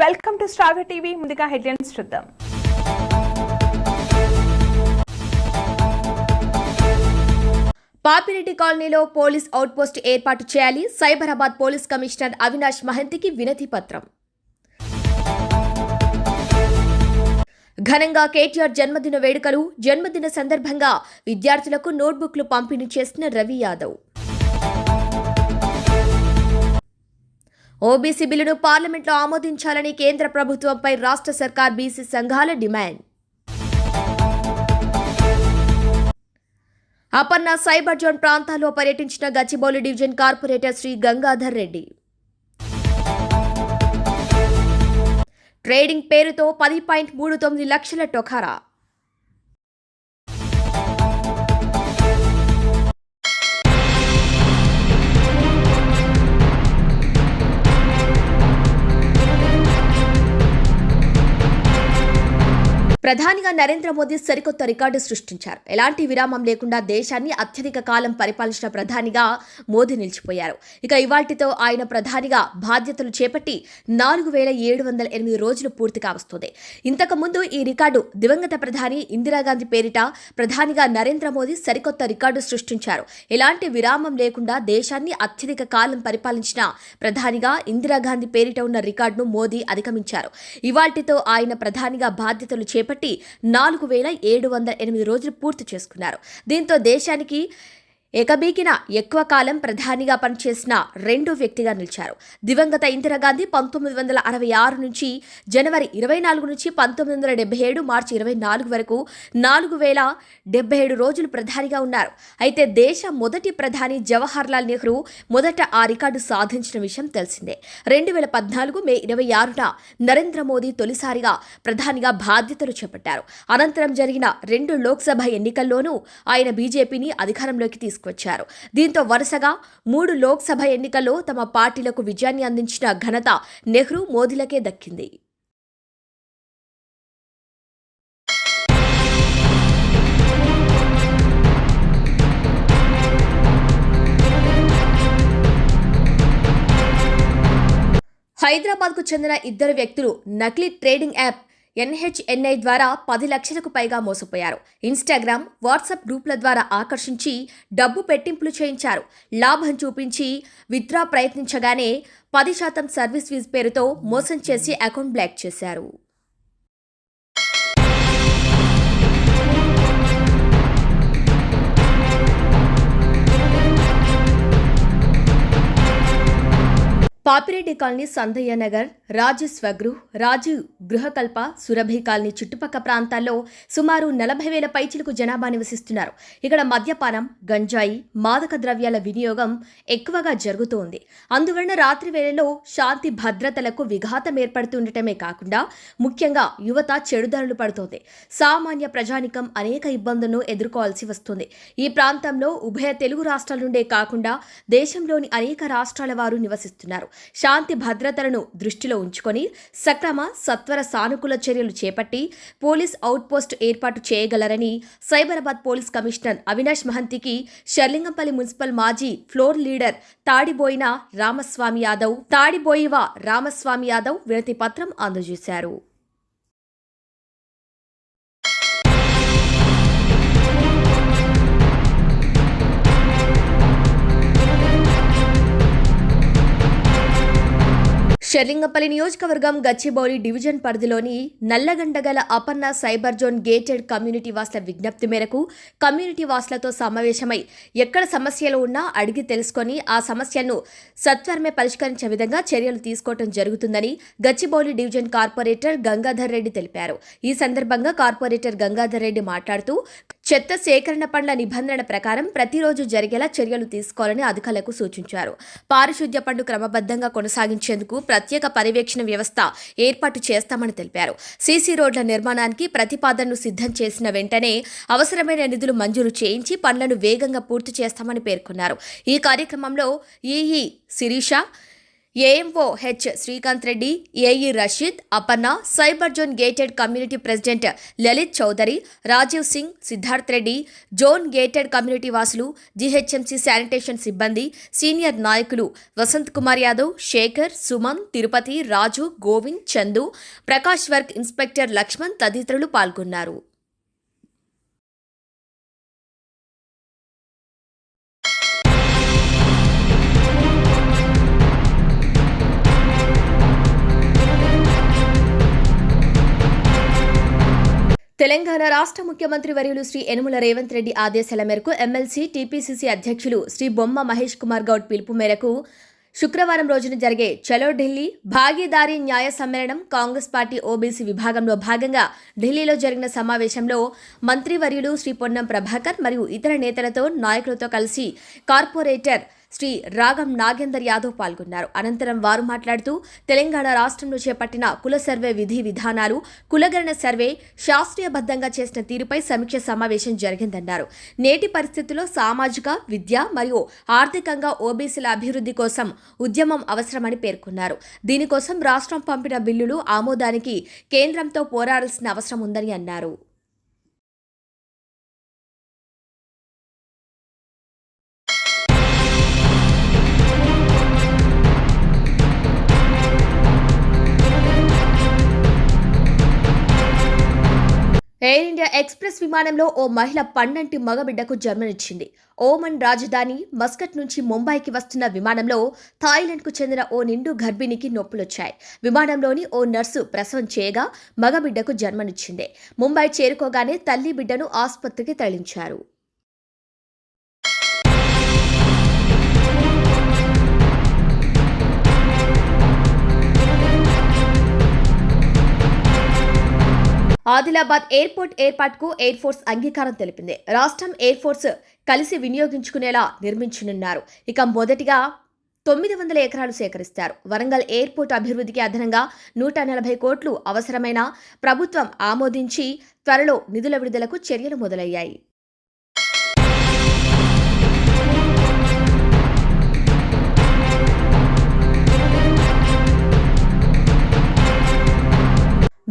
Welcome to Star TV. ముందుగా headlines చూద్దాం. పాపిరెడ్డి కాలనీలో పోలీస్ అవుట్పోస్ట్ ఏర్పాటు చేయాలి. సైబరాబాద్ పోలీస్ కమిషనర్ అవినాష్ మహంతికి వినతి పత్రం. ఘనంగా కేటీఆర్ జన్మదిన వేడుకలు. జన్మదిన సందర్భంగా విద్యార్థులకు నోట్బుక్లు పంపిణీ చేసిన రవి యాదవ్. ఓబీసీ బిల్లును పార్లమెంట్లో ఆమోదించాలని కేంద్ర ప్రభుత్వంపై రాష్ట్ర సర్కార్ బీసీ సంఘాల డిమాండ్. అపర్ణ సైబర్ జోన్ ప్రాంతాల్లో పర్యటించిన Gachibowli division corporator Shri Gangadhar Reddy. Trading పేరుతో పది పాయింట్ మూడు తొమ్మిది లక్షల టొఖారా ప్రధానిగా నరేంద్ర మోదీ సరికొత్త రికార్డు సృష్టించారు. ఎలాంటి విరామం లేకుండా దేశాన్ని అత్యధిక కాలం పరిపాలించిన ప్రధానిగా మోదీ నిలిచిపోయారు. ఇక ఇవాటితో ఆయన ప్రధానిగా బాధ్యతలు చేపట్టి నాలుగు వేల ఏడు వందల ఎనిమిది రోజులు పూర్తి కావస్తుంది. ఇంతకు ముందు ఈ రికార్డు దివంగత ప్రధాని ఇందిరాగాంధీ పేరిట ప్రధానిగా నరేంద్ర మోదీ సరికొత్త రికార్డు సృష్టించారు. ఎలాంటి విరామం లేకుండా దేశాన్ని అత్యధిక కాలం పరిపాలించిన ప్రధానిగా ఇందిరాగాంధీ పేరిట ఉన్న రికార్డును మోదీ అధిగమించారు. ఇవాటితో ఆయన ప్రధానిగా బాధ్యతలు చేపట్టి నాలుగు వేల ఏడు వందల ఎనిమిది రోజులు పూర్తి చేసుకున్నారు. దీంతో దేశానికి ఏకబీకిన ఎక్కువ కాలం ప్రధానిగా పనిచేసిన రెండో వ్యక్తిగా నిలిచారు. దివంగత ఇందిరాగాంధీ పంతొమ్మిది వందల అరవై ఆరు నుంచి జనవరి ఇరవై నాలుగు నుంచి పంతొమ్మిది వందల డెబ్బై ఏడు మార్చి ఇరవై నాలుగు వరకు నాలుగు వేల డెబ్బై ఏడు రోజులు ప్రధానిగా ఉన్నారు. అయితే దేశ మొదటి ప్రధాని జవహర్ లాల్ నెహ్రూ మొదట ఆ రికార్డు సాధించిన విషయం తెలిసిందే. రెండు వేల పద్నాలుగు మే ఇరవై ఆరున నరేంద్ర మోదీ తొలిసారిగా ప్రధానిగా బాధ్యతలు చేపట్టారు. అనంతరం జరిగిన రెండు లోక్సభ ఎన్నికల్లోనూ ఆయన బీజేపీని అధికారంలోకి తీసుకు తీసుకొచ్చారు. దీంతో వరుసగా మూడు లోక్సభ ఎన్నికల్లో తమ పార్టీలకు విజయాన్ని అందించిన ఘనత నెహ్రూ మోదీలకే దక్కింది. హైదరాబాద్కు చెందిన ఇద్దరు వ్యక్తులు నకిలీ ట్రేడింగ్ యాప్ ఎన్హెచ్ఎన్ఐ ద్వారా పది లక్షలకు పైగా మోసపోయారు. ఇన్స్టాగ్రామ్ వాట్సాప్ గ్రూపుల ద్వారా ఆకర్షించి డబ్బు పెట్టింపులు చేయించారు. లాభం చూపించి విత్డ్రా ప్రయత్నించగానే పది శాతం సర్వీస్ ఫీజు పేరుతో మోసం చేసి అకౌంట్ బ్లాక్ చేశారు. పాపిరెడ్డి కాలనీ సందయ్య నగర్ రాజు స్వగృహ్ రాజు గృహకల్ప సురభి కాలనీ చుట్టుపక్క ప్రాంతాల్లో సుమారు నలభై వేల పైచిలకు జనాభా నివసిస్తున్నారు. ఇక్కడ మద్యపానం గంజాయి మాదక ద్రవ్యాల వినియోగం ఎక్కువగా జరుగుతోంది. అందువలన రాత్రి వేళలో శాంతి భద్రతలకు విఘాతం ఏర్పడుతుండటమే కాకుండా ముఖ్యంగా యువత చెడుదారులు పడుతోంది. సామాన్య ప్రజానికం అనేక ఇబ్బందులను ఎదుర్కోవాల్సి వస్తుంది. ఈ ప్రాంతంలో ఉభయ తెలుగు రాష్ట్రాల నుండే కాకుండా దేశంలోని అనేక రాష్ట్రాల వారు నివసిస్తున్నారు. శాంతి భద్రతలను దృష్టిలో ఉంచుకొని సక్రమ సత్వర సానుకూల చర్యలు చేపట్టి పోలీస్ అవుట్పోస్ట్ ఏర్పాటు చేయగలరని సైబరాబాద్ పోలీస్ కమిషనర్ అవినాష్ మహంతికి షర్లింగంపల్లి మున్సిపల్ మాజీ ఫ్లోర్ లీడర్ తాడిబోయిన రామస్వామి యాదవ్ తాడిబోయివ రామస్వామి యాదవ్ వినతి పత్రం అందజేశారు. షెర్లింగపల్లి నియోజకవర్గం గచ్చిబౌలి డివిజన్ పరిధిలోని నల్లగండగల Aparna cyber zone gated community వాసుల విజ్ఞప్తి మేరకు కమ్యూనిటీ వాసులతో సమావేశమై ఎక్కడ సమస్యలు ఉన్నా అడిగి తెలుసుకొని ఆ సమస్యలను సత్వరమే పరిష్కరించే విధంగా చర్యలు తీసుకోవడం జరుగుతుందని గచ్చిబౌలి డివిజన్ కార్పొరేటర్ గంగాధర్ రెడ్డి తెలిపారు. ఈ సందర్భంగా కార్పొరేటర్ గంగాధర్ రెడ్డి మాట్లాడుతూ చెత్త సేకరణ పనుల నిబంధన ప్రకారం ప్రతిరోజు జరిగేలా చర్యలు తీసుకోవాలని అధికారులకు సూచించారు. పారిశుద్ధ్య పనులు క్రమబద్ధంగా కొనసాగించేందుకు ప్రత్యేక పర్యవేక్షణ వ్యవస్థ ఏర్పాటు చేస్తామని తెలిపారు. సీసీ రోడ్ల నిర్మాణానికి ప్రతిపాదనను సిద్ధం చేసిన వెంటనే అవసరమైన నిధులు మంజూరు చేయించి పనులను వేగంగా పూర్తి చేస్తామని పేర్కొన్నారు. ఈ కార్యక్రమంలో EE Sirisha AMO H Srikanth Reddy AE Rasheed Aparna cyber zone gated community president Lalit Chowdary Rajiv Singh Siddharth Reddy zone gated community వాసులు జీహెచ్ఎంసీ శానిటేషన్ సిబ్బంది సీనియర్ నాయకులు వసంత్ కుమార్ యాదవ్ శేఖర్ సుమన్ తిరుపతి రాజు గోవింద్ చందు ప్రకాష్ వర్క్ ఇన్స్పెక్టర్ లక్ష్మణ్ తదితరులు పాల్గొన్నారు. తెలంగాణ రాష్ట్ర ముఖ్యమంత్రి వర్యులు శ్రీ యనుమల రేవంత్ రెడ్డి ఆదేశాల మేరకు ఎమ్మెల్సీ టీపీసీసీ అధ్యక్షులు శ్రీ బొమ్మ మహేష్ కుమార్ గౌడ్ పిలుపు మేరకు శుక్రవారం రోజున జరిగే చలో ఢిల్లీ భాగీదారీ న్యాయ సమ్మేళనం కాంగ్రెస్ పార్టీ ఓబీసీ విభాగంలో భాగంగా ఢిల్లీలో జరిగిన సమావేశంలో మంత్రివర్యులు శ్రీ పొన్నం ప్రభాకర్ మరియు ఇతర నేతలతో నాయకులతో కలిసి కార్పొరేటర్ శ్రీ రాగం నాగేందర్ యాదవ్ పాల్గొన్నారు. అనంతరం వారు మాట్లాడుతూ తెలంగాణ రాష్ట్రంలో చేపట్టిన కుల సర్వే విధి విధానాలు కులగరణ సర్వే శాస్త్రీయబద్ధంగా చేసిన తీరుపై సమీక్ష సమావేశం జరిగిందన్నారు. నేటి పరిస్థితుల్లో సామాజిక విద్య మరియు ఆర్థికంగా ఓబీసీల అభివృద్ధి కోసం ఉద్యమం అవసరమని పేర్కొన్నారు. దీనికోసం రాష్ట్రం పంపిన బిల్లులు ఆమోదానికి కేంద్రంతో పోరాడాల్సిన అవసరం ఉందని అన్నారు. ఎయిర్ ఇండియా ఎక్స్ప్రెస్ విమానంలో ఓ మహిళ పన్నంటి మగబిడ్డకు జన్మనిచ్చింది. ఓమన్ రాజధాని మస్కట్ నుంచి ముంబైకి వస్తున్న విమానంలో థాయిలాండ్కు చెందిన ఓ నిండు గర్భిణికి నొప్పులొచ్చాయి. విమానంలోని ఓ నర్సు ప్రసవం చేయగా మగబిడ్డకు జన్మనిచ్చింది. ముంబై చేరుకోగానే తల్లి బిడ్డను ఆసుపత్రికి తరలించారు. ఆదిలాబాద్ ఎయిర్పోర్ట్ ఏర్పాటుకు ఎయిర్ ఫోర్స్ అంగీకారం తెలిపింది. రాష్ట్రం ఎయిర్ ఫోర్స్ కలిసి వినియోగించుకునేలా నిర్మించనున్నారు. ఇక మొదటిగా తొమ్మిది వందల ఎకరాలు సేకరిస్తారు. వరంగల్ ఎయిర్పోర్ట్ అభివృద్ధికి అదనంగా నూట నలభై కోట్లు అవసరమైన ప్రభుత్వం ఆమోదించి త్వరలో నిధుల విడుదలకు చర్యలు మొదలయ్యాయి.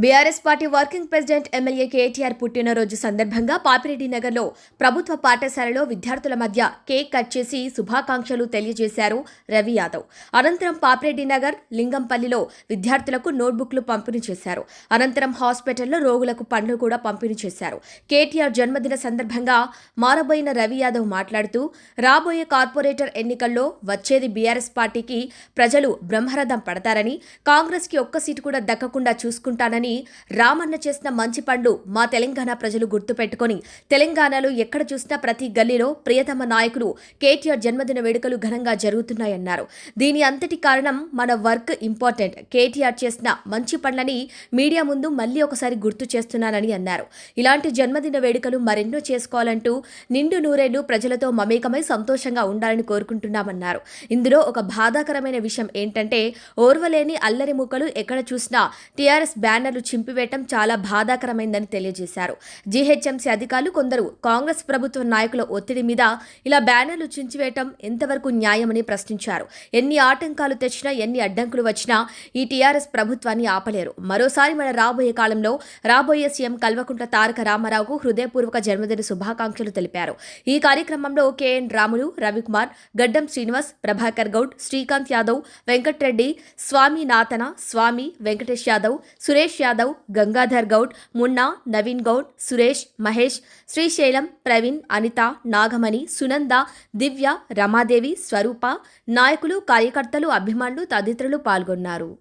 BRS party working president MLA KTR పుట్టినరోజు సందర్భంగా పాపిరెడ్డి నగర్లో ప్రభుత్వ పాఠశాలలో విద్యార్థుల మధ్య కేక్ కట్ చేసి శుభాకాంక్షలు తెలియజేశారు రవి యాదవ్. అనంతరం పాపిరెడ్డి నగర్ లింగంపల్లిలో విద్యార్థులకు నోట్బుక్లు పంపిణీ చేశారు. అనంతరం హాస్పిటల్లో రోగులకు పండ్లు కూడా పంపిణీ చేశారు. కేటీఆర్ జన్మదిన సందర్భంగా మారబోయిన రవి యాదవ్ మాట్లాడుతూ రాబోయే కార్పొరేటర్ ఎన్నికల్లో వచ్చేది బీఆర్ఎస్ పార్టీకి ప్రజలు బ్రహ్మరథం పడతారని కాంగ్రెస్కి ఒక్క సీటు కూడా దక్కకుండా చూసుకుంటానని రామన్న చేసిన మంచి పనులు మా తెలంగాణ ప్రజలు గుర్తుపెట్టుకొని తెలంగాణలో ఎక్కడ చూసినా ప్రతి గల్లీలో ప్రియతమ నాయకుడు కేటీఆర్ జన్మదిన వేడుకలు ఘనంగా జరుగుతున్నాయన్నారు. దీని అంతటి కారణం మన వర్క్ ఇంపార్టెంట్. కేటీఆర్ చేసిన మంచి పనులని మీడియా ముందు మళ్ళీ ఒకసారి గుర్తు చేస్తున్నానని అన్నారు. ఇలాంటి జన్మదిన వేడుకలు మరెన్నో చేసుకోవాలంటూ నిండు నూరేళ్ళు ప్రజలతో మమేకమై సంతోషంగా ఉండాలని కోరుకుంటున్నామన్నారు. ఇందులో ఒక బాధాకరమైన విషయం ఏంటంటే ఓర్వలేని అల్లరి ముక్కలు ఎక్కడ చూసినా టీఆర్ఎస్ బ్యానర్ అధికారులు చింపివేయటం చాలా బాధాకరమైందని తెలియజేశారు. జీహెచ్ఎంసీ అధికారులు కొందరు కాంగ్రెస్ ప్రభుత్వ నాయకుల ఒత్తిడి మీద ఇలా బ్యానర్లు చించివేయటం ఎంతవరకు న్యాయమని ప్రశ్నించారు. ఎన్ని ఆటంకాలు తెచ్చినా ఎన్ని అడ్డంకులు వచ్చినా ఈ టీఆర్ఎస్ ప్రభుత్వాన్ని ఆపలేరు. మరోసారి మన రాబోయే కాలంలో రాబోయే సీఎం కల్వకుంట్ల తారక రామారావుకు హృదయపూర్వక జన్మదిన శుభాకాంక్షలు తెలిపారు. ఈ కార్యక్రమంలో కెఎన్ రాములు రవికుమార్ గడ్డం శ్రీనివాస్ ప్రభాకర్ గౌడ్ శ్రీకాంత్ యాదవ్ వెంకట్రెడ్డి స్వామి నాతన స్వామి వెంకటేష్ యాదవ్ సురేష్ యాదవ్ గంగాధర్ గౌడ్ మున్నా నవీన్ గౌడ్ సురేష్ మహేష్ శ్రీశైలం ప్రవీణ్ అనిత నాగమణి సునంద దివ్య రమాదేవి స్వరూప నాయకులు కార్యకర్తలు అభిమానులు తదితరులు పాల్గొన్నారు.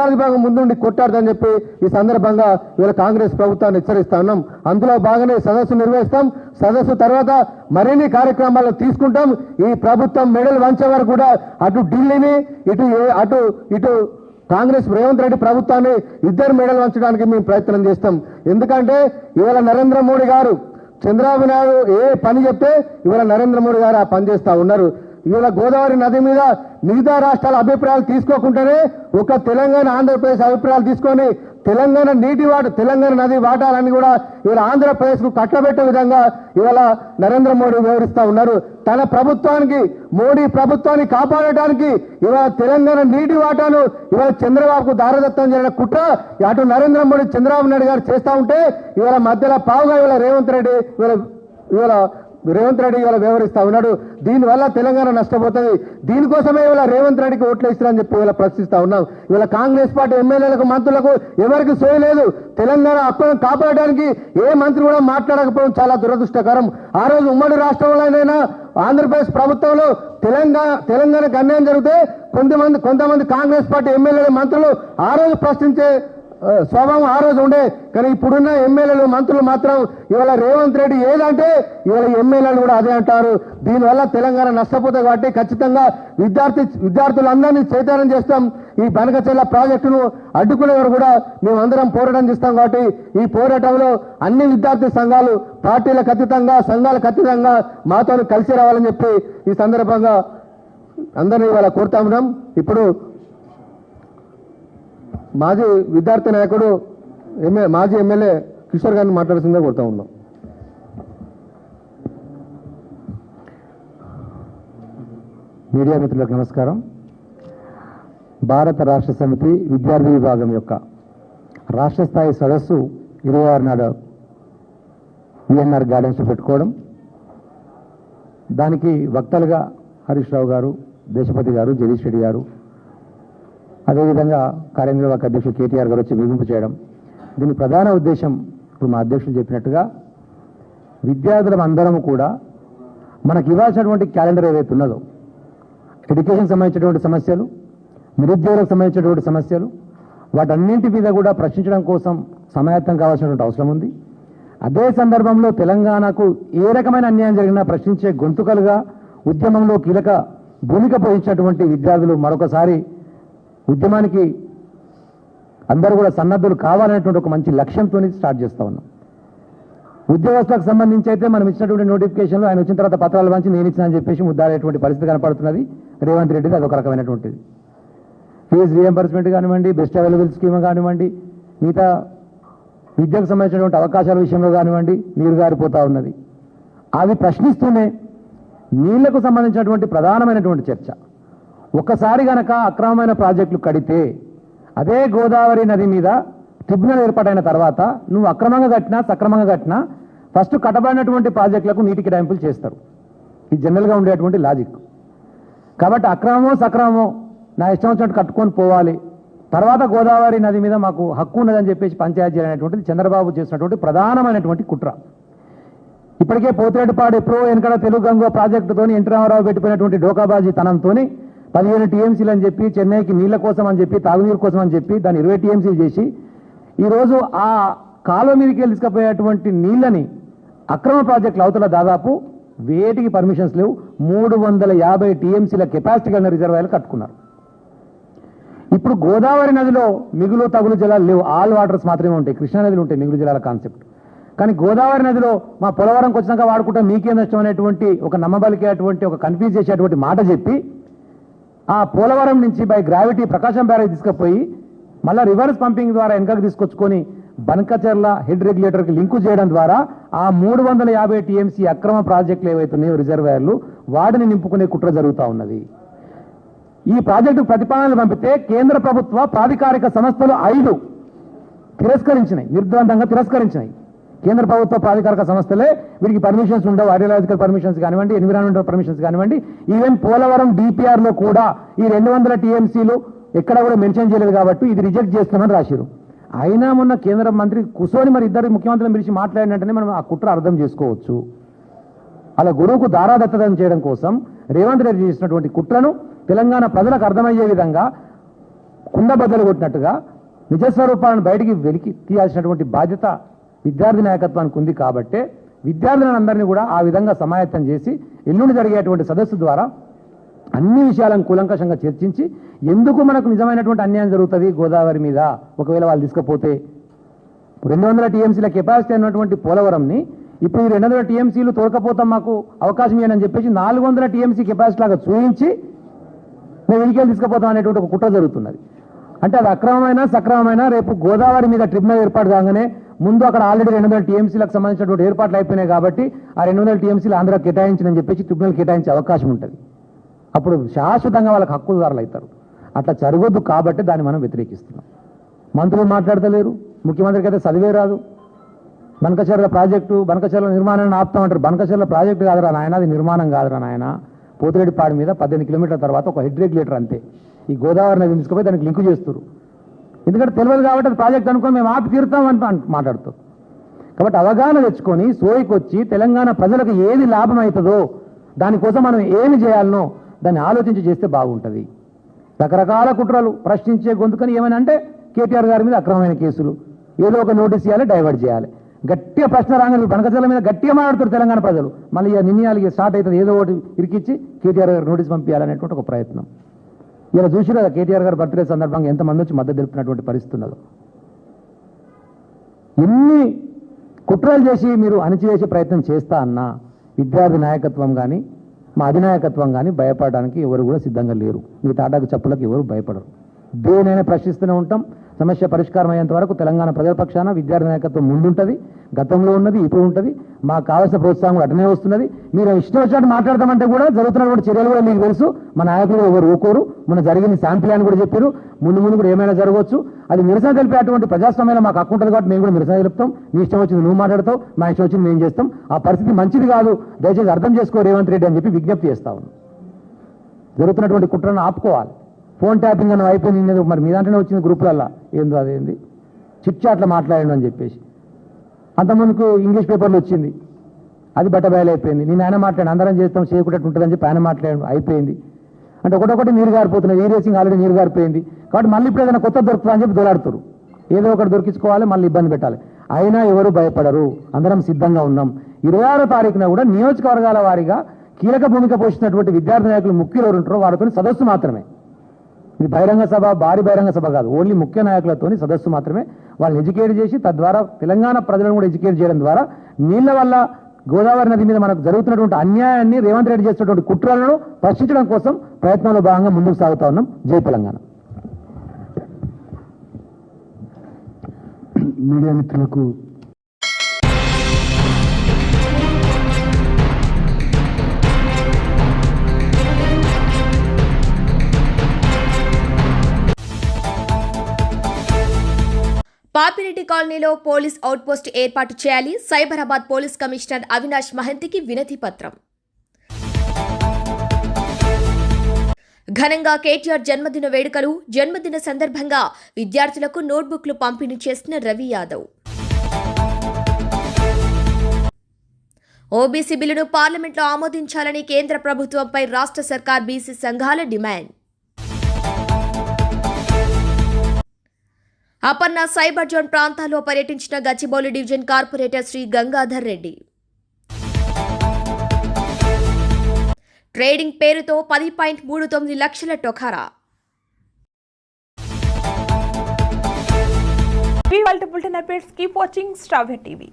విద్యా విభాగం ముందుండి కొట్టాడదని చెప్పి ఈ సందర్భంగా ఇవాళ కాంగ్రెస్ ప్రభుత్వాన్ని హెచ్చరిస్తా ఉన్నాం. అందులో భాగంగా సదస్సు నిర్వహిస్తాం. సదస్సు తర్వాత మరిన్ని కార్యక్రమాలు తీసుకుంటాం. ఈ ప్రభుత్వం మెడల్ వంచే వరకు కూడా అటు ఢిల్లీని ఇటు అటు ఇటు కాంగ్రెస్ రేవంత్ రెడ్డి ప్రభుత్వాన్ని ఇద్దరు మెడల్ వంచడానికి మేము ప్రయత్నం చేస్తాం. ఎందుకంటే ఇవాళ నరేంద్ర మోడీ గారు చంద్రబాబు నాయుడు ఏ పని చెప్తే ఇవాళ నరేంద్ర మోడీ గారు ఆ పని చేస్తా ఉన్నారు. ఇవాళ గోదావరి నది మీద మిగతా రాష్ట్రాల అభిప్రాయాలు తీసుకోకుండానే ఒక తెలంగాణ ఆంధ్రప్రదేశ్ అభిప్రాయాలు తీసుకొని తెలంగాణ నీటి వాట తెలంగాణ నది వాటాలని కూడా ఇవాళ ఆంధ్రప్రదేశ్కు కట్టబెట్టే విధంగా ఇవాళ నరేంద్ర మోడీ వివరిస్తా ఉన్నారు. తన ప్రభుత్వానికి మోడీ ప్రభుత్వాన్ని కాపాడటానికి ఇవాళ తెలంగాణ నీటి వాటాను ఇవాళ చంద్రబాబుకు దారదత్తం జరిగిన కుట్ర అటు నరేంద్ర మోడీ చంద్రబాబు నాయుడు గారు చేస్తా ఉంటే ఇవాళ మధ్యలో పావుగా ఇవాళ రేవంత్ రెడ్డి ఇవాళ ఇవాళ రేవంత్ రెడ్డి ఇవాళ వ్యవహరిస్తా ఉన్నాడు. దీనివల్ల తెలంగాణ నష్టపోతుంది. దీనికోసమే ఇవాళ రేవంత్ రెడ్డికి ఓట్లు ఇస్తారని చెప్పి ఇవాళ ప్రశ్నిస్తా ఉన్నాం. ఇవాళ కాంగ్రెస్ పార్టీ ఎమ్మెల్యేలకు మంత్రులకు ఎవరికి సోయలేదు తెలంగాణ హక్కులను కాపాడడానికి ఏ మంత్రి కూడా మాట్లాడకపోవడం చాలా దురదృష్టకరం. ఆ రోజు ఉమ్మడి రాష్ట్రంలోనైనా ఆంధ్రప్రదేశ్ ప్రభుత్వంలో తెలంగాణ తెలంగాణకు అన్యాయం జరిగితే కొంతమంది కొంతమంది కాంగ్రెస్ పార్టీ ఎమ్మెల్యేల మంత్రులు ఆ రోజు ప్రశ్నించే స్వభావం ఆ రోజు ఉండే. కానీ ఇప్పుడున్న ఎమ్మెల్యేలు మంత్రులు మాత్రం ఇవాళ రేవంత్ రెడ్డి ఏదంటే ఇవాళ ఎమ్మెల్యేలు కూడా అదే అంటారు. దీనివల్ల తెలంగాణ నష్టపోతుంది కాబట్టి ఖచ్చితంగా విద్యార్థి విద్యార్థులందరినీ చైతన్యం చేస్తాం. ఈ బనకచెల్ల ప్రాజెక్టును అడ్డుకునేవారు కూడా మేమందరం పోరాటం చేస్తాం కాబట్టి ఈ పోరాటంలో అన్ని విద్యార్థి సంఘాలు పార్టీలకు అతీతంగా సంఘాలకు అతీతంగా మాతో కలిసి రావాలని చెప్పి ఈ సందర్భంగా అందరినీ ఇవాళ కోరుతా ఉన్నాం. ఇప్పుడు మాజీ విద్యార్థి నాయకుడు ఎమ్మె మాజీ ఎమ్మెల్యే కిషోర్ గారిని మాట్లాడుతుందే కోరుతా ఉన్నాం. మీడియా మిత్రులకు నమస్కారం. భారత రాష్ట్ర సమితి విద్యార్థి విభాగం యొక్క రాష్ట్ర స్థాయి సదస్సు ఇరవై ఆరు నాడు విఎన్ఆర్ గార్డెన్స్లో పెట్టుకోవడం. దానికి వక్తలుగా హరీష్ రావు గారు దేశపతి గారు జగదీష్ రెడ్డి గారు అదేవిధంగా కార్యనిర్వాహక అధ్యక్షుడు కేటీఆర్ గారు వచ్చి ముగింపు చేయడం. దీని ప్రధాన ఉద్దేశం ఇప్పుడు మా అధ్యక్షులు చెప్పినట్టుగా విద్యార్థులం అందరం కూడా మనకి ఇవ్వాల్సినటువంటి క్యాలెండర్ ఏదైతే ఉన్నదో ఎడ్యుకేషన్ సంబంధించినటువంటి సమస్యలు నిరుద్యోగులకు సంబంధించినటువంటి సమస్యలు వాటన్నింటి మీద కూడా ప్రశ్నించడం కోసం సమాయత్తం కావాల్సినటువంటి అవసరం ఉంది. అదే సందర్భంలో తెలంగాణకు ఏ రకమైన అన్యాయం జరిగినా ప్రశ్నించే గొంతుకలుగా ఉద్యమంలో కీలక భూమిక పోషించినటువంటి విద్యార్థులు మరొకసారి ఉద్యమానికి అందరూ కూడా సన్నద్ధులు కావాలనేటువంటి ఒక మంచి లక్ష్యంతో స్టార్ట్ చేస్తా ఉన్నాం. ఉద్యోగస్తులకు సంబంధించి అయితే మనం ఇచ్చినటువంటి నోటిఫికేషన్లు ఆయన వచ్చిన తర్వాత పత్రాలు పంచి నేను ఇచ్చిన అని చెప్పేసి ముద్దాడేటువంటి పరిస్థితి కనపడుతున్నది. రేవంత్ రెడ్డిది అదొక రకమైనటువంటిది. ఫీజు రియంబర్స్మెంట్ కానివ్వండి బెస్ట్ అవైలబుల్ స్కీమ్ కానివ్వండి మిగతా విద్యకు సంబంధించినటువంటి అవకాశాల విషయంలో కానివ్వండి నీరు గారిపోతూ ఉన్నది. అవి ప్రశ్నిస్తూనే నీళ్ళకు సంబంధించినటువంటి ప్రధానమైనటువంటి చర్చ. ఒక్కసారి గనక అక్రమమైన ప్రాజెక్టులు కడితే అదే గోదావరి నది మీద ట్రిబ్యునల్ ఏర్పాటైన తర్వాత నువ్వు అక్రమంగా కట్టినా సక్రమంగా కట్టినా ఫస్ట్ కట్టబడినటువంటి ప్రాజెక్టులకు నీటి కేటాయింపులు చేస్తారు. ఇది జనరల్గా ఉండేటువంటి లాజిక్. కాబట్టి అక్రమమో సక్రమమో నా ఇష్టం వచ్చినట్టు కట్టుకొని పోవాలి. తర్వాత గోదావరి నది మీద మాకు హక్కు ఉన్నదని చెప్పేసి పంచాయతీ అనేటువంటిది చంద్రబాబు చేసినటువంటి ప్రధానమైనటువంటి కుట్ర. ఇప్పటికే పోతిరెడ్డిపాడు ఎప్పుడో వెనకడ తెలుగు గంగో ప్రాజెక్టుతో ఎన్టీ రామారావు పెట్టిపోయినటువంటి డోకాబాజీ తనంతో పదిహేను టీఎంసీలు అని చెప్పి చెన్నైకి నీళ్ళ కోసం అని చెప్పి తాగునీరు కోసం అని చెప్పి దాన్ని ఇరవై టీఎంసీలు చేసి ఈరోజు ఆ కాలువ మీదకి వెళ్ళి తీసుకుపోయేటువంటి నీళ్ళని అక్రమ ప్రాజెక్టులు అవతల దాదాపు వేటికి పర్మిషన్స్ లేవు మూడు వందల యాభై టీఎంసీల కెపాసిటీ కలిగిన రిజర్వాయర్లు కట్టుకున్నారు. ఇప్పుడు గోదావరి నదిలో మిగులు తగులు జలాలు లేవు ఆల్ వాటర్స్ మాత్రమే ఉంటాయి కృష్ణానదిలో ఉంటాయి మిగులు జలాల కాన్సెప్ట్. కానీ గోదావరి నదిలో మా పోలవరంకి వచ్చినాక వాడుకుంటే మీకేం నష్టం అనేటువంటి ఒక నమ్మబలికేటువంటి ఒక కన్ఫ్యూజ్ చేసేటువంటి మాట చెప్పి ఆ పోలవరం నుంచి బై గ్రావిటీ ప్రకాశం బ్యారేజ్ తీసుకుపోయి మళ్ళీ రివర్స్ పంపింగ్ ద్వారా వెనకకు తీసుకొచ్చుకొని బనకచర్ల హెడ్ రెగ్యులేటర్కి లింకు చేయడం ద్వారా ఆ మూడు వందల యాభై టీఎంసీ అక్రమ ప్రాజెక్టులు ఏవైతున్నాయో రిజర్వాయర్లు వాటిని నింపుకునే కుట్ర జరుగుతూ ఉన్నది. ఈ ప్రాజెక్టు ప్రతిపాదనలు పంపితే కేంద్ర ప్రభుత్వ ప్రాధికారిక సంస్థలు ఐదు తిరస్కరించినాయి నిర్ద్వందంగా తిరస్కరించినాయి. కేంద్ర ప్రభుత్వ ప్రాధికారిక సంస్థలే వీటికి పర్మిషన్స్ ఉండవు. ఐడియాలజికల్ పర్మిషన్స్ కానివ్వండి ఎన్విరాన్మెంటల్ పర్మిషన్స్ కానివ్వండి. ఈవెన్ పోలవరం డిపిఆర్లో కూడా ఈ రెండు వందల టీఎంసీలు ఎక్కడ కూడా మెన్షన్ చేయలేదు కాబట్టి ఇది రిజెక్ట్ చేస్తామని రాశారు అయినా మొన్న కేంద్ర మంత్రి కుసోని మరి ఇద్దరు ముఖ్యమంత్రులను పిలిచి మాట్లాడినట్టునే మనం ఆ కుట్ర అర్థం చేసుకోవచ్చు. అలా గురువుకు దారాదత్తదం చేయడం కోసం రేవంత్ రెడ్డి చేసినటువంటి కుట్రను తెలంగాణ ప్రజలకు అర్థమయ్యే విధంగా కుండబద్దలు కొట్టినట్టుగా నిజస్వరూపాలను బయటికి వెలికి తీయాల్సినటువంటి బాధ్యత విద్యార్థి నాయకత్వానికి ఉంది కాబట్టే విద్యార్థులందరినీ కూడా ఆ విధంగా సమాయత్తం చేసి ఎల్లుండి జరిగేటువంటి సదస్సు ద్వారా అన్ని విషయాలను కూలంకషంగా చర్చించి ఎందుకు మనకు నిజమైనటువంటి అన్యాయం జరుగుతుంది గోదావరి మీద? ఒకవేళ వాళ్ళు తీసుకపోతే రెండు వందల టీఎంసీల కెపాసిటీ అన్నటువంటి పోలవరంని ఇప్పుడు ఈ రెండు వందల టీఎంసీలు తోడకపోతాం మాకు అవకాశం ఏనని చెప్పేసి నాలుగు వందల టీఎంసీ కెపాసిటీ లాగా చూపించి మేము ఎన్నికలు తీసుకుపోతాం అనేటువంటి ఒక కుట్ర జరుగుతున్నది. అంటే అది అక్రమమైన సక్రమమైన రేపు గోదావరి మీద ట్రిబ్యునల్ ఏర్పాటు కాగానే ముందు అక్కడ ఆల్రెడీ రెండు వందల టీఎంసీలకు సంబంధించినటువంటి ఏర్పాట్లు అయిపోయినాయి కాబట్టి ఆ రెండు వందల టీఎంసీలు ఆంధ్ర కేటాయించని చెప్పేసి ట్రిబ్యునల్ కేటాయించే అవకాశం ఉంటుంది. అప్పుడు శాశ్వతంగా వాళ్ళకి హక్కుదారులు అవుతారు అట్లా జరగొద్దు కాబట్టి దాన్ని మనం వ్యతిరేకిస్తున్నాం. మంత్రులు మాట్లాడతలేరు. ముఖ్యమంత్రికి అయితే చదివే రాదు. బనకచర్ల ప్రాజెక్టు బనకచర్ల నిర్మాణాన్ని ఆపుతామంటారు బనకచర్ల ప్రాజెక్టు కాదురా నాయన అది నిర్మాణం కాదురా నాయన. పోతిరెడ్డిపాడు మీద పద్దెనిమిది కిలోమీటర్ల తర్వాత ఒక హెడ్ రెగ్యులేటర్ అంతే. ఈ గోదావరి నది తీసుకుపోయి దానికి లింకు చేస్తారు ఎందుకంటే తెలియదు కాబట్టి అది ప్రాజెక్ట్ అనుకొని మేము ఆపి తీరుతాం అని మాట్లాడుతూ మాట్లాడుతాం. కాబట్టి అవగాహన తెచ్చుకొని సోయకొచ్చి తెలంగాణ ప్రజలకు ఏది లాభం అవుతుందో దానికోసం మనం ఏమి చేయాలనో దాన్ని ఆలోచించి చేస్తే బాగుంటుంది. రకరకాల కుట్రలు ప్రశ్నించే గొంతుకని ఏమైనా అంటే కేటీఆర్ గారి మీద అక్రమమైన కేసులు. ఏదో ఒక నోటీస్ ఇవ్వాలి డైవర్ట్ చేయాలి. గట్టిగా ప్రశ్న రాగానే బనకజల మీద గట్టిగా మాట్లాడుతారు తెలంగాణ ప్రజలు. మళ్ళీ నిర్ణయాలకి స్టార్ట్ అవుతుంది ఏదో ఒకటి ఇరికిచ్చి కేటీఆర్ గారు నోటీస్ పంపించాలనేటువంటి ఒక ప్రయత్నం. ఇలా చూసి కదా కేటీఆర్ గారు బర్త్డే సందర్భంగా ఎంతమంది వచ్చి మద్దతు తెలుపుతున్నటువంటి పరిస్థితి ఉన్నదో. ఎన్ని కుట్రలు చేసి మీరు అణిచివేసే ప్రయత్నం చేస్తా అన్నా విద్యార్థి నాయకత్వం కానీ మా అధినాయకత్వం కానీ భయపడడానికి ఎవరు కూడా సిద్ధంగా లేరు. మీ తాటాకు చెప్పులకు ఎవరు భయపడరు. దేనైనా ప్రశ్నిస్తూనే ఉంటాం. సమస్య పరిష్కారం అయ్యేంత వరకు తెలంగాణ ప్రజల పక్షాన విద్యార్థి నాయకత్వం ముందుంటుంది గతంలో ఉన్నది ఇప్పుడు ఉంటుంది. మాకు కావాల్సిన ప్రోత్సాహం కూడా అటనే వస్తున్నది. మీరు ఇష్టం వచ్చినట్టు మాట్లాడతామంటే కూడా జరుగుతున్నటువంటి చర్యలు కూడా మీకు తెలుసు. మా నాయకులు ఎవరు ఊకోరు. మన జరిగిన శాంపిల్ అని కూడా చెప్పారు. ముందు ముందు కూడా ఏమైనా జరగవచ్చు. అది నిరసన తెలిపే అటువంటి ప్రజాస్వామ్యంలో మాకు హక్కు ఉంటుంది కాబట్టి మేము కూడా నిరసన తెలుపుతాం. మీ ఇష్టం వచ్చింది నువ్వు మాట్లాడతావు మా ఇష్టం వచ్చింది మేము చేస్తాం. ఆ పరిస్థితి మంచిది కాదు. దయచేసి అర్థం చేసుకో రేవంత్ రెడ్డి అని చెప్పి విజ్ఞప్తి చేస్తా ఉన్నాం. జరుగుతున్నటువంటి కుట్రను ఆపుకోవాలి. ఫోన్ ట్యాపింగ్ అని అయిపోయింది మరి మీ దాంట్లోనే వచ్చింది గ్రూపులల్లా. ఏందో అదేంది చిట్చాట్ల మాట్లాడండి అని చెప్పేసి. అంతకుముందుకు ఇంగ్లీష్ పేపర్లు వచ్చింది. అది బట్టబయలు అయిపోయింది. నేను ఆయన మాట్లాడి అందరం చేస్తాం చేయకుండా ఉంటుందని చెప్పి ఆయన మాట్లాడాడు అయిపోయింది. అంటే ఒకటొకటి నీరు గారిపోతున్నది ఈ రేసింగ్ ఆల్రెడీ నీరు గారిపోయింది. కాబట్టి మళ్ళీ ఇప్పుడు ఏదైనా కొత్త దొరుకుతుందా అని చెప్పి దొలాడుతారు ఏదో ఒకటి దొరికించుకోవాలి మళ్ళీ ఇబ్బంది పెట్టాలి. అయినా ఎవరు భయపడరు. అందరం సిద్ధంగా ఉన్నాం. ఇరవై ఆరో తారీఖున కూడా నియోజకవర్గాల వారీగా కీలక భూమిక పోషించినటువంటి విద్యార్థి నాయకులు ముఖ్యులు ఎవరు ఉంటారో వారితో సదస్సు మాత్రమే. ఇది బహిరంగ సభ భారీ బహిరంగ సభ కాదు. ఓన్లీ ముఖ్య నాయకులతోని సదస్సు మాత్రమే. వాళ్ళని ఎడ్యుకేట్ చేసి తద్వారా తెలంగాణ ప్రజలను కూడా ఎడ్యుకేట్ చేయడం ద్వారా నీళ్ళ వల్ల గోదావరి నది మీద మనకు జరుగుతున్నటువంటి అన్యాయాన్ని రేవంత్ రెడ్డి చేస్తున్నటువంటి కుట్రలను ప్రశ్నించడం కోసం ప్రయత్నంలో భాగంగా ముందుకు సాగుతా ఉన్నాం. జై తెలంగాణ. మీడియా మిత్రులకు పాపిరెడ్డి కాలనీలో పోలీస్ అవుట్పోస్ట్ ఏర్పాటు చేయాలి. సైబరాబాద్ పోలీస్ కమిషనర్ అవినాష్ మహంతికి వినతి పత్రం. ఘనంగా కేటీఆర్ జన్మదిన వేడుకలు జన్మదిన సందర్భంగా విద్యార్థులకు నోట్బుక్లు పంపిణీ చేసిన రవి యాదవ్. ఓబీసీ బిల్లును పార్లమెంట్లో ఆమోదించాలని కేంద్ర ప్రభుత్వంపై రాష్ట్ర సర్కార్ బీసీ సంఘాల డిమాండ్. అపర్ణ సైబర్ జోన్ ప్రాంతాల్లో పర్యటించిన Gachibowli division corporator Shri Gangadhar Reddy. Trading పేరుతో పది పాయింట్ మూడు తొమ్మిది లక్షల టొఖారా టీవీ.